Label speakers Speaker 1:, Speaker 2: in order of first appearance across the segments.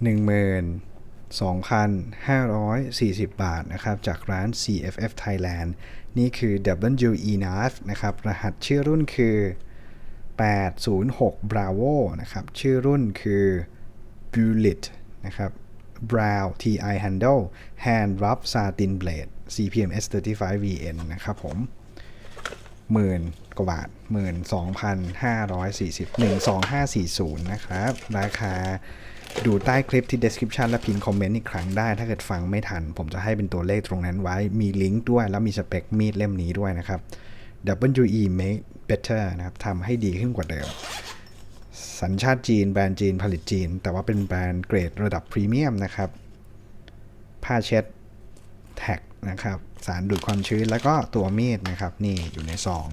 Speaker 1: 12,540 บาทนะครับ จากร้าน CFF Thailand นี่คือ WE Knife นะครับ รหัสชื่อรุ่นคือ 806 Bravo นะครับ ชื่อรุ่นคือ Bullet นะครับ Brow TI Handle Hand Rub Satin Blade CPMS 35 VN นะครับผมหมื่นกว่าบาทหมื่นสองพันห้าร้อยสี่สิบหนึ่งสองห้าสี่ศูนย์นะครับ ราคา ดูใต้คลิปที่ description และพินคอมเมนต์อีกครั้งได้ ถ้าเกิดฟังไม่ทัน ผมจะให้เป็นตัวเลขตรงนั้นไว้มีลิงก์ด้วย แล้วมีสเปคมีดเล่มนี้ด้วยนะครับ WE Make Better นะครับทำให้ดีขึ้นกว่าเดิม สัญชาติจีน แบรนด์จีนผลิตจีน แต่ว่าเป็นแบรนด์เกรดระดับพรีเมียมนะครับ ผ้าเช็ดแท็กนะครับ สารดูดความชื้นแล้วก็ตัวมีดนะครับ นี่อยู่ในซอง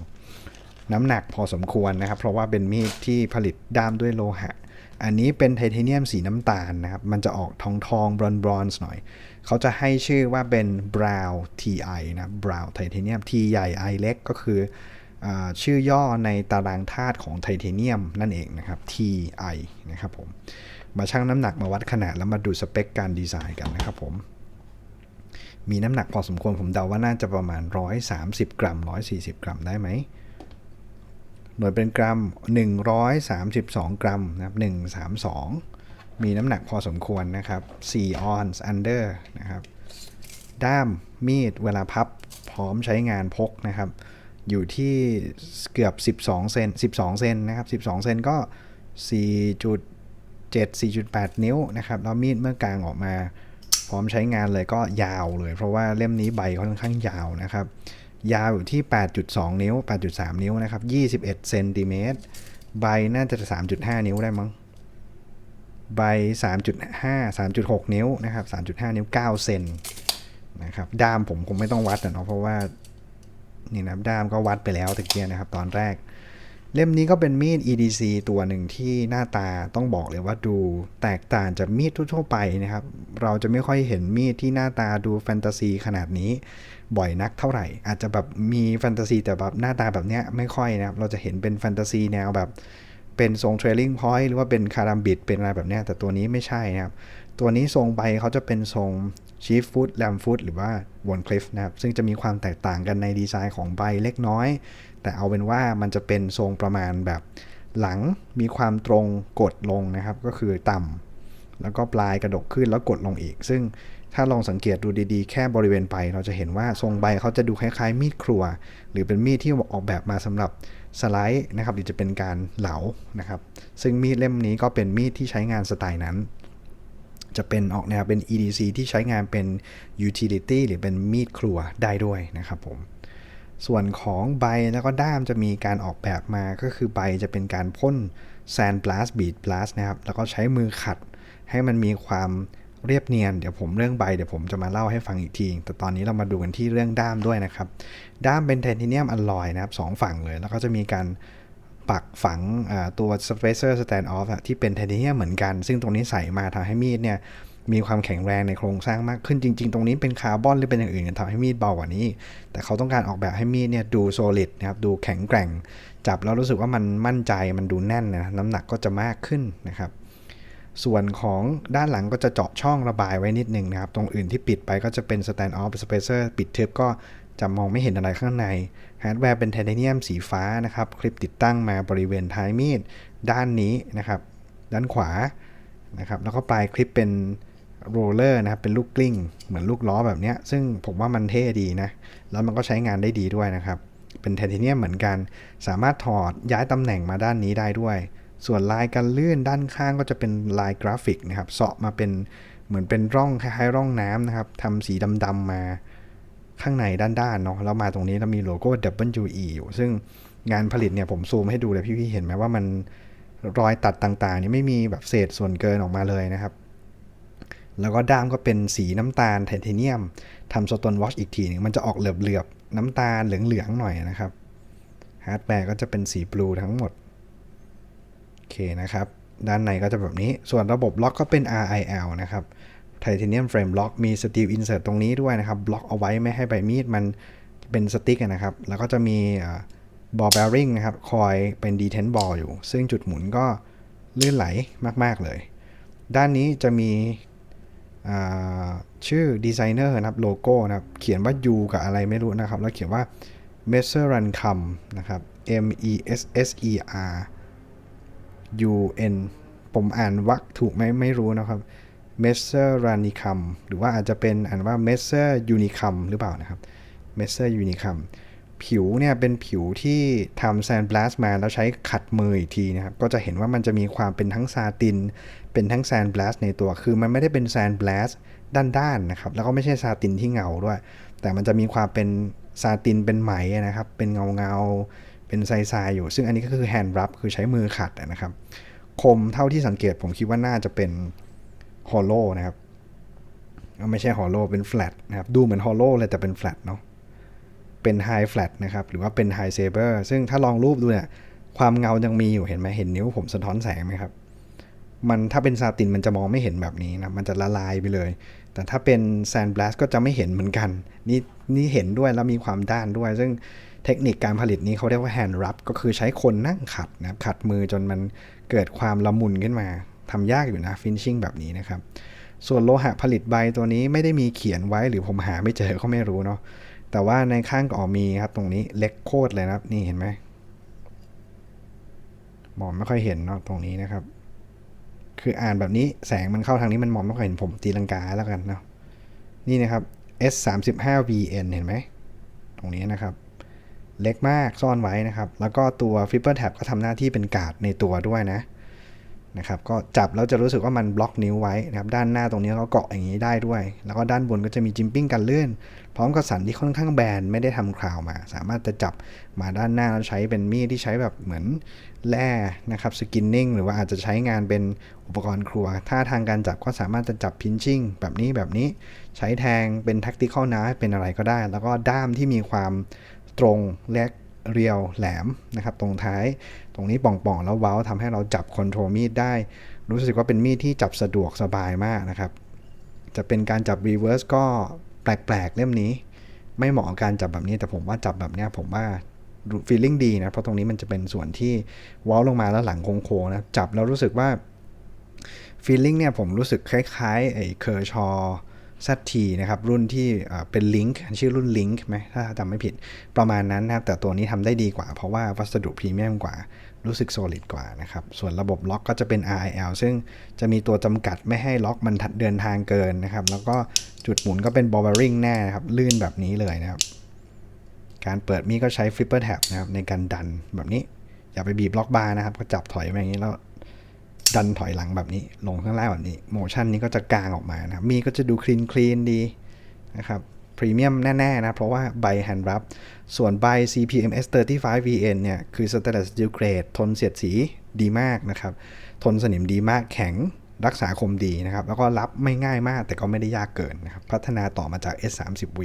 Speaker 1: น้ำหนักพอสมควรนะครับ เพราะว่าเป็นมีดที่ผลิตด้ามด้วยโลหะ อันนี้เป็นไทเทเนียมสีน้ำตาลนะครับ มันจะออกทองทองบรอนบรอนซ์หน่อย เขาจะให้ชื่อว่าเป็น brown TI นะ brown titanium T ใหญ่ I เล็กก็คืออชื่อย่อในตารางธาตุของไทเทเนียมนั่นเองนะครับ TI นะครับผม มาชั่งน้ำหนักมาวัดขนาดแล้วมาดูสเปคการดีไซน์กันนะครับผมมีน้ำหนักพอสมควรผมเดาว่าน่าจะประมาณ 130 กรัม 140 กรัมได้ไหม หน่วยเป็นกรัม 132 กรัมนะครับ132 มีน้ำหนักพอสมควรนะครับ4ออนซ์อันเดอร์นะครับ ด้ามมีดเวลาพับพร้อมใช้งานพกนะครับ อยู่ที่เกือบ 12 เซน 12 เซนนะครับ 12 เซนก็ 4.7 4.8 นิ้วนะครับแล้วมีดเมื่อกลางออกมา พร้อมใช้งานเลยก็ยาวเลย เพราะว่าเล่มนี้ใบค่อนข้างยาวนะครับ ยาวอยู่ที่ 8.2 นิ้ว 8.3 นิ้วนะครับ 21เซนติเมตร ใบน่าจะ 3.5 นิ้วได้มั้ง ใบ 3.5 3.6 นิ้วนะครับ 3.5 นิ้ว 9 เซนนะครับ ด้ามผมคงไม่ต้องวัดนะเนาะ เพราะว่า นี่นะด้ามก็วัดไปแล้วตะเกียนะครับ ตอนแรก เล่มนี้ก็เป็นมีด EDC ตัวหนึ่งที่หน้าตาต้องบอกเลยว่าดูแตกต่างจากมีดทั่วไปนะครับ เราจะไม่ค่อยเห็นมีดที่หน้าตาดูแฟนตาซีขนาดนี้บ่อยนักเท่าไหร่ อาจจะแบบมีแฟนตาซีแต่แบบหน้าตาแบบเนี้ยไม่ค่อยนะครับ เราจะเห็นเป็นแฟนตาซีแนวแบบเป็นทรงเทรลลิงพอยต์หรือว่าเป็นคารัมบิดเป็นอะไรแบบเนี้ยแต่ตัวนี้ไม่ใช่นะครับ ตัวนี้ทรงใบเขาจะเป็นทรง ชีฟฟุตแลมฟุตหรือว่าวอนคลิฟนะครับ ซึ่งจะมีความแตกต่างกันในดีไซน์ของใบเล็กน้อย แต่เอาเป็นว่ามันจะเป็นทรงประมาณแบบหลังมีความตรงกดลงนะครับ ก็คือต่ำแล้วก็ปลายกระดกขึ้นแล้วกดลงอีก ซึ่งถ้าลองสังเกตดูดีๆ แค่บริเวณใบเราจะเห็นว่าทรงใบเขาจะดูคล้ายๆ มีดครัว หรือเป็นมีดที่ออกแบบมาสำหรับสไลด์นะครับหรือจะเป็นการเหลานะครับ ซึ่งมีดเล่มนี้ก็เป็นมีดที่ใช้งานสไตล์นั้น จะเป็นออกแนวเป็น EDC ที่ใช้งานเป็น utility หรือเป็นมีดครัวได้ด้วยนะครับผม ส่วนของใบแล้วก็ด้ามจะมีการออกแบบมาก็คือใบจะเป็นการพ่น sand blast bead blast นะครับ แล้วก็ใช้มือขัดให้มันมีความเรียบเนียน เดี๋ยวผมเรื่องใบเดี๋ยวผมจะมาเล่าให้ฟังอีกที แต่ตอนนี้เรามาดูกันที่เรื่องด้ามด้วยนะครับ ด้ามเป็นไทเทเนียมอลลอยนะครับสองฝั่งเลย แล้วก็จะมีการ ปักฝังตัว spacer stand off ที่เป็นไทเทเนียมเหมือนกัน ซึ่งตรงนี้ใส่มาทำให้มีดเนี่ยมีความแข็งแรงในโครงสร้างมากขึ้นจริง ๆ ตรงนี้เป็นคาร์บอนหรือเป็นอย่างอื่นทำให้มีดเบากว่านี้ แต่เขาต้องการออกแบบให้มีดเนี่ยดูโซลิดนะครับดูแข็งแกร่ง จับแล้วรู้สึกว่ามันมั่นใจมันดูแน่นนะน้ำหนักก็จะมากขึ้นนะครับส่วนของด้านหลังก็จะเจาะช่องระบายไว้นิดนึงนะครับ ตรงอื่นที่ปิดไปก็จะเป็น stand off spacer ปิดทึบก็ จะมองไม่เห็นอะไรข้างใน ฮาร์ดแวร์เป็นไทเทเนียมสีฟ้านะครับ คลิปติดตั้งมาบริเวณท้ายมีดด้านนี้นะครับ ด้านขวานะครับ แล้วก็ปลายคลิปเป็นโรลเลอร์นะครับ เป็นลูกกลิ้ง เหมือนลูกล้อแบบนี้ ซึ่งผมว่ามันเท่ดีนะ แล้วมันก็ใช้งานได้ดีด้วยนะครับ เป็นไทเทเนียมเหมือนกัน สามารถถอดย้ายตำแหน่งมาด้านนี้ได้ด้วย ส่วนลายกันลื่นด้านข้างก็จะเป็นลายกราฟิกนะครับ เสาะมาเป็นเหมือนเป็นร่องคล้ายๆร่องน้ำนะครับทำสีดำๆมา ข้างในด้านๆเนาะแล้วมาตรงนี้เรามีโลโก้ WE อยู่ซึ่งงานผลิตเนี่ยผมซูมให้ดูเลยพี่ๆเห็นไหมว่ามันรอยตัดต่างๆนี่ไม่มีแบบเศษส่วนเกินออกมาเลยนะครับ แล้วก็ด้ามก็เป็นสีน้ำตาลไทเทเนียมทำสโตนวอชอีกทีนึงมันจะออกเหลือบๆน้ำตาลเหลืองๆหน่อยนะครับฮาร์ดแวร์ก็จะเป็นสีบลูทั้งหมดโอเคนะครับ ด้านในก็จะแบบนี้ส่วนระบบล็อกก็เป็น RIL นะครับ ไทเทเนียมเฟรมล็อกมีสตีลอินเสิร์ตตรงนี้ด้วยนะครับบล็อกเอาไว้ไม่ให้ใบมีดมันเป็นสติ๊กนะครับ แล้วก็จะมีบอลแบริงนะครับ คอยเป็นดีเทนบอลอยู่ ซึ่งจุดหมุนก็ลื่นไหลมาก ๆ เลย ด้านนี้จะมีชื่อดีไซเนอร์นะครับโลโก้นะครับ เขียนว่า U กับอะไรไม่รู้นะครับ แล้วเขียนว่า m e s s e r a n c o m นะครับ M E S S E R U N ผมอ่านวักถูกไหมไม่รู้นะครับ m e s s e r a n i c u m หรือว่าอาจจะเป็นอ่านว่า m e s s e r Unicum หรือเปล่านะครับ m e s s e r Unicum ผิวเนี่ยเป็นผิวที่ทำแซนบลัสมาแล้วใช้ขัดมืออีกทีนะครับ ก็จะเห็นว่ามันจะมีความเป็นทั้งซาติน เป็นทั้งแซนบลัสในตัวคือมันไม่ได้เป็นแซนบลัสด้านๆนะครับ แล้วก็ไม่ใช่ซาตินที่เงาด้วย แต่มันจะมีความเป็นซาตินเป็นไหมนะครับ เป็นเงาเงาๆเป็นทรายๆอยู่ ซึ่งอันนี้ก็คือแฮนด์รับคือใช้มือขัดนะครับ คมเท่าที่สังเกตผมคิดว่าน่าจะเป็น ฮอลโลนะครับไม่ใช่ฮอลโลเป็นแฟลตนะครับ ดูเหมือนฮอลโลเลยแต่เป็นแฟลตเนาะเป็นไฮแฟลตนะครับ หรือว่าเป็นไฮเซเบอร์ซึ่งถ้าลองรูปดูเนี่ย ความเงายังมีอยู่เห็นไหมเห็นนิ้วผมสะท้อนแสงไหมครับ มันถ้าเป็นซาตินมันจะมองไม่เห็นแบบนี้นะมันจะละลายไปเลย แต่ถ้าเป็นแซนบลัสก็จะไม่เห็นเหมือนกัน นี่นี่เห็นด้วยแล้วมีความด้านด้วย ซึ่งเทคนิคการผลิตนี้เขาเรียกว่าแฮนด์รับก็คือใช้คนนั่งขัดนะขัดมือจนมันเกิดความละมุนขึ้นมา ทำยากอยู่นะฟินชิ่งแบบนี้นะครับ ส่วนโลหะผลิตใบตัวนี้ไม่ได้มีเขียนไว้หรือผมหาไม่เจอก็ไม่รู้เนาะแต่ว่าในข้างก็ออมีครับตรงนี้เล็กโคตรเลยนะครับ นี่เห็นไหมมองไม่ค่อยเห็นเนาะตรงนี้นะครับ คืออ่านแบบนี้แสงมันเข้าทางนี้มันมองไม่ค่อยเห็นผมตีลังกาแล้วกันเนาะนี่นะครับ S 3 5 VN เห็นไหมตรงนี้นะครับ เล็กมากซ่อนไว้นะครับ แล้วก็ตัว Flipper Tab ก็ทำหน้าที่เป็นการ์ดในตัวด้วยนะ นะครับก็จับแล้วจะรู้สึกว่ามันบล็อกนิ้วไว้นะครับด้านหน้าตรงนี้ก็เกาะอย่างนี้ได้ด้วย แล้วก็ด้านบนก็จะมีจิมปิ้งกันเลื่อน พร้อมกับสันที่ค่อนข้างแบนไม่ได้ทำคราวมา สามารถจะจับมาด้านหน้าแล้วใช้เป็นมีดที่ใช้แบบเหมือนแร่นะครับสกินนิ่งหรือว่าอาจจะใช้งานเป็นอุปกรณ์ครัวถ้าทางการจับก็สามารถจะจับพินชิ่งแบบนี้แบบนี้ใช้แทงเป็นแท็กติคอลนะเป็นอะไรก็ได้ แล้วก็ด้ามที่มีความตรงและ เรียวแหลมนะครับตรงท้ายตรงนี้ป่องๆแล้วเว้าทำให้เราจับคอนโทรลมีดได้ รู้สึกว่าเป็นมีดที่จับสะดวกสบายมากนะครับ จะเป็นการจับรีเวิร์สก็แปลกๆเล่มนี้ ไม่เหมาะกับการจับแบบนี้แต่ผมว่าจับแบบเนี้ยผมว่าฟีลลิ่งดีนะเพราะตรงนี้มันจะเป็นส่วนที่เว้าลงมาแล้วหลังโค้งๆนะจับแล้วรู้สึกว่าฟีลลิ่งเนี่ยผมรู้สึกคล้ายๆไอ้เคอร์ชอ ZT นะครับรุ่นที่เป็นลิงค์ชื่อรุ่นลิงค์ไหมถ้าจำไม่ผิดประมาณนั้นนะครับ แต่ตัวนี้ทำได้ดีกว่าเพราะว่าวัสดุพรีเมียมกว่ารู้สึก solid กว่านะครับ ส่วนระบบล็อกก็จะเป็น RIL ซึ่งจะมีตัวจำกัดไม่ให้ล็อกมันเดินทางเกินนะครับ แล้วก็จุดหมุนก็เป็น b o b b e r i n g แน่นะครับ ลื่นแบบนี้เลยนะครับ การเปิดมีก็ใช้ flipper tab นะครับในการดันแบบนี้ อย่าไปบีบล็อกบาร์นะครับ ก็จับถอยมาอย่างนี้แล้ว ดันถอยหลังแบบนี้ ลงข้างล่างแบบนี้โมชั่นนี้ก็จะกลางออกมานะมีก็จะดูคลีนคลีนดีนะครับพรีเมียมแน่ ๆ นะ เพราะว่าใบแฮนด์รับ ส่วนใบ CPMS 35 VN เนี่ย คือ Stainless Steel Grade ทนเสียดสีดีมากนะครับ ทนสนิมดีมากแข็งรักษาคมดีนะครับ แล้วก็รับไม่ง่ายมากแต่ก็ไม่ได้ยากเกินนะครับ พัฒนาต่อมาจาก S30V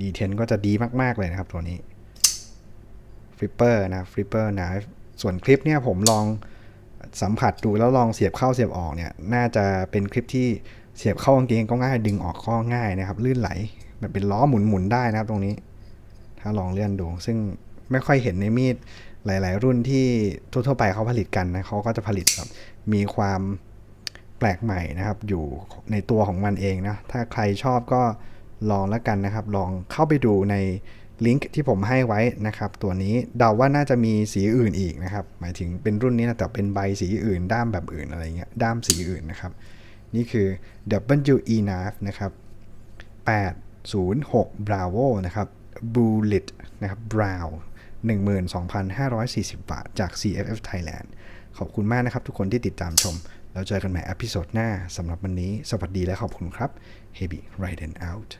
Speaker 1: D10 ก็จะดีมาก ๆ เลยนะครับตัวนี้ Flipper นะ Flipper Knife ส่วนคลิปเนี่ยผมลอง สัมผัสดูแล้วลองเสียบเข้าเสียบออกเนี่ยน่าจะเป็นคลิปที่เสียบเข้ากางเกงก็ง่ายดึงออกก็ง่ายนะครับ ลื่นไหลแบบเป็นล้อหมุนๆได้นะครับตรงนี้ ถ้าลองเลื่อนดู ซึ่งไม่ค่อยเห็นในมีดหลาย ๆ รุ่นที่ทั่วๆไปเขาผลิตกันนะเขาก็จะผลิตแบบมีความแปลกใหม่นะครับ อยู่ในตัวของมันเองนะถ้าใครชอบก็ลองแล้วกันนะครับ ลองเข้าไปดูใน ลิงก์ที่ผมให้ไว้นะครับ ตัวนี้เดาว่าน่าจะมีสีอื่นอีกนะครับ หมายถึงเป็นรุ่นนี้นะแต่เป็นใบสีอื่น ด้ามแบบอื่นอะไรเงี้ยด้ามสีอื่นนะครับ นี่คือ WE n a f นะครับ 806 Bravo นะครับ Bullet นะครับ Brown 12,540 บาท จาก CFF Thailand ขอบคุณมากนะครับทุกคนที่ติดตามชม แล้วเจอกันใหม่อพิโซดหน้าสำหรับวันนี้ สวัสดีและขอบคุณครับ Heavy Riden out